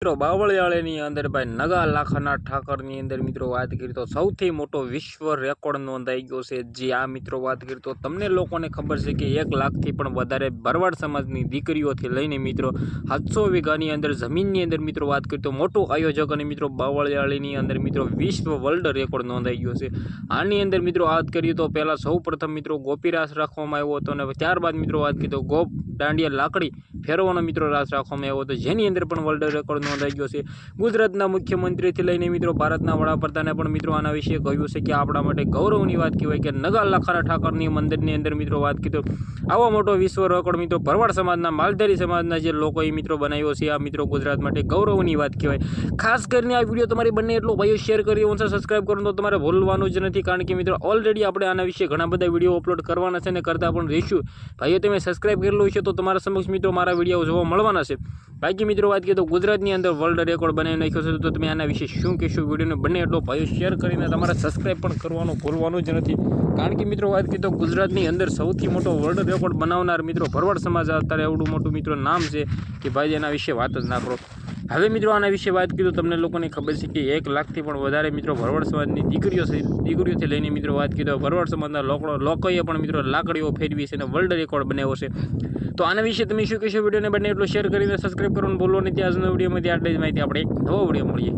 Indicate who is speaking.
Speaker 1: મિત્રો, બાવળિયાળીની અંદર ભાઈ નગા લાખના ઠાકરની અંદર મિત્રો વાત કરી તો સૌથી મોટો વિશ્વ રેકોર્ડ નોંધાઈ ગયો છે. જે આ મિત્રો, વાત કરી તો તમને લોકોને ખબર છે કે એક લાખથી પણ વધારે ભરવાડ સમાજની દીકરીઓથી લઈને મિત્રો સાતસો વીઘાની અંદર જમીનની અંદર મિત્રો વાત કરી તો મોટું આયોજક અને મિત્રો બાવળિયાળીની અંદર મિત્રો વિશ્વ વર્લ્ડ રેકોર્ડ નોંધાઈ ગયો છે. આની અંદર મિત્રો વાત કરીએ તો પહેલાં સૌ મિત્રો ગોપીરાસ રાખવામાં આવ્યો હતો અને ત્યારબાદ મિત્રો વાત કરી તો ગોપ દાંડિયા લાકડી ફેરવાનો મિત્રો રાસ રાખવામાં આવ્યો હતો જેની અંદર પણ વર્લ્ડ રેકોર્ડ નોંધાઈ ગયો છે. ગુજરાતના મુખ્યમંત્રીથી લઈને મિત્રો ભારતના વડાપ્રધાને પણ મિત્રો આના વિશે કહ્યું છે કે આપણા માટે ગૌરવની વાત કહેવાય કે નગાલ લખારા ઠાકરની મંદિરની અંદર મિત્રો વાત કીધું. આવો મોટો વિશ્વ રેકોર્ડ મિત્રો ભરવાડ સમાજના માલધારી સમાજના જે લોકોએ મિત્રો બનાવ્યો છે, આ મિત્રો ગુજરાત માટે ગૌરવની વાત કહેવાય. ખાસ કરીને આ વીડિયો તમારી બંને એટલો ભાઈઓ શેર કરી હું સબસ્ક્રાઈબ કરું તો તમારે ભૂલવાનું જ નથી કારણ કે મિત્રો ઓલરેડી આપણે આના વિશે ઘણા બધા વીડિયો અપલોડ કરવાના છે અને કરતા પણ રહીશું. ભાઈઓ, તમે સબસ્ક્રાઈબ કરેલું છે તો તમારા સમક્ષ મિત્રો મારા વીડિયો જોવા મળવાના છે. બાકી મિત્રો વાત કરીએ તો ગુજરાતની અંદર વર્લ્ડ રેકોર્ડ બનાવી નાખ્યો છે. તો તમે આના વિશે શું કહેશો? વિડીયોને બને એટલો ભાઈઓ શેર કરીને તમારે સબસ્ક્રાઈબ પણ કરવાનું ભૂલવાનું જ નથી. કારણ કે મિત્રો વાત કરીએ તો ગુજરાતની અંદર સૌથી મોટો વર્લ્ડ રેકોર્ડ બનાવનાર મિત્રો ભરવાડ સમાજ અત્યારે એવડું મોટું મિત્રો નામ છે કે ભાઈ એના વિશે વાત જ ના કરો. હવે મિત્રો આના વિશે વાત કીધું તમને લોકોને ખબર છે કે એક લાખથી પણ વધારે મિત્રો ભરવાડ સમાજની દીકરીઓ દીકરીઓથી લઈને મિત્રો વાત કીધો ભરવાડ સમાજના લોકો લોકોએ પણ મિત્રો લાકડીઓ ફેરવી છે અને વર્લ્ડ રેકોર્ડ બનાવ્યો છે. તો આના વિશે તમે શું કહેશો? વિડીયોને બને એટલો શેર કરીને સબસ્ક્રાઈબ કરવાનું ભૂલો નહીં. ત્યાં આજના વિડીયોમાંથી આટલી જ માહિતી. આપણે નવો વીડિયો મળીએ.